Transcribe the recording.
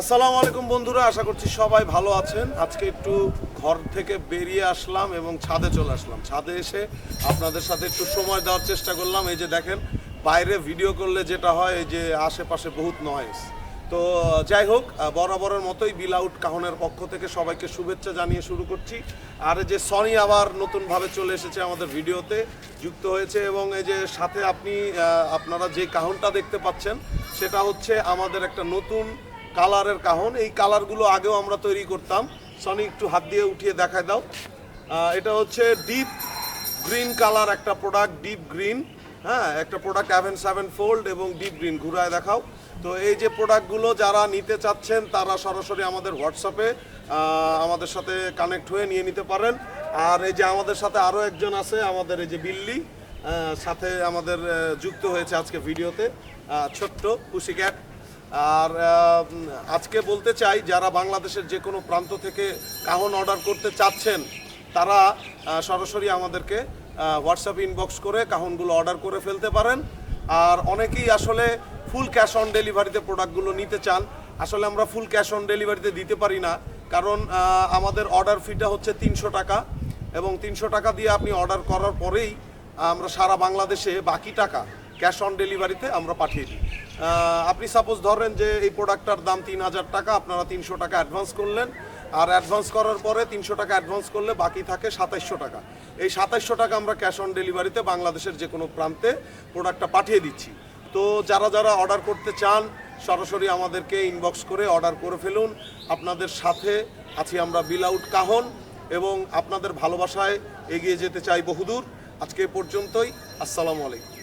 আসসালামু আলাইকুম বন্ধুরা, আশা করছি সবাই ভালো আছেন। আজকে একটু ঘর থেকে বেরিয়ে আসলাম এবং ছাদে চলে আসলাম। ছাদে এসে আপনাদের সাথে একটু সময় দেওয়ার চেষ্টা করলাম। এই যে দেখেন, বাইরে ভিডিও করলে যেটা হয়, এই যে আশেপাশে বহুত নয়েস তো, যাই হোক বরাবরের মতোই বিল আউট কাহনের পক্ষ থেকে সবাইকে শুভেচ্ছা জানিয়ে শুরু করছি। আর যে সনি আবার নতুনভাবে চলে এসেছে আমাদের ভিডিওতে যুক্ত হয়েছে এবং এই যে সাথে আপনি আপনারা যে কাহনটা দেখতে পাচ্ছেন, সেটা হচ্ছে আমাদের একটা নতুন কালারের কাহন। এই কালারগুলো আগেও আমরা তৈরি করতাম। সনি একটু হাত দিয়ে উঠিয়ে দেখায় দাও। এটা হচ্ছে ডিপ গ্রিন কালার একটা প্রোডাক্ট ডিপ গ্রিন হ্যাঁ একটা প্রোডাক্ট অ্যাভেন সেভেন ফোল্ড এবং ডিপ গ্রিন ঘুরায় দেখাও। তো এই যে প্রোডাক্টগুলো যারা নিতে চাচ্ছেন, তারা সরাসরি আমাদের হোয়াটসঅ্যাপে আমাদের সাথে কানেক্ট হয়ে নিয়ে নিতে পারেন। আর এই যে আমাদের সাথে আরও একজন আছে, আমাদের এই যে বিল্লি সাথে আমাদের যুক্ত হয়েছে আজকে ভিডিওতে। ছোট্ট পুসি ক্যাট আর আজকে বলতে চাই, যারা বাংলাদেশের যে কোনো প্রান্ত থেকে কাহন অর্ডার করতে চাচ্ছেন, তারা সরাসরি আমাদেরকে হোয়াটসঅ্যাপ ইনবক্স করে কাহনগুলো অর্ডার করে ফেলতে পারেন। আর অনেকেই আসলে ফুল ক্যাশ অন ডেলিভারিতে প্রোডাক্টগুলো নিতে চান। আসলে আমরা ফুল ক্যাশ অন ডেলিভারিতে দিতে পারি না, কারণ আমাদের অর্ডার ফিটা হচ্ছে তিনশো টাকা। এবং তিনশো টাকা দিয়ে আপনি অর্ডার করার পরেই আমরা সারা বাংলাদেশে বাকি টাকা ক্যাশ অন ডেলিভারিতে আমরা পাঠিয়ে দিই। আপনি সাপোজ ধরেন যে এই প্রোডাক্টটার দাম তিন হাজার টাকা, আপনারা তিনশো টাকা অ্যাডভান্স করলেন। আর অ্যাডভান্স করার পরে তিনশো টাকা অ্যাডভান্স করলে বাকি থাকে সাতাইশশো টাকা। এই সাতাইশশো টাকা আমরা ক্যাশ অন ডেলিভারিতে বাংলাদেশের যে কোনো প্রান্তে প্রোডাক্টটা পাঠিয়ে দিচ্ছি। তো যারা যারা অর্ডার করতে চান, সরাসরি আমাদেরকে ইনবক্স করে অর্ডার করে ফেলুন। আপনাদের সাথে আছি আমরা বিল আউট কাহন এবং আপনাদের ভালোবাসায় এগিয়ে যেতে চাই বহুদূর। আজকে পর্যন্তই। আসসালামু আলাইকুম।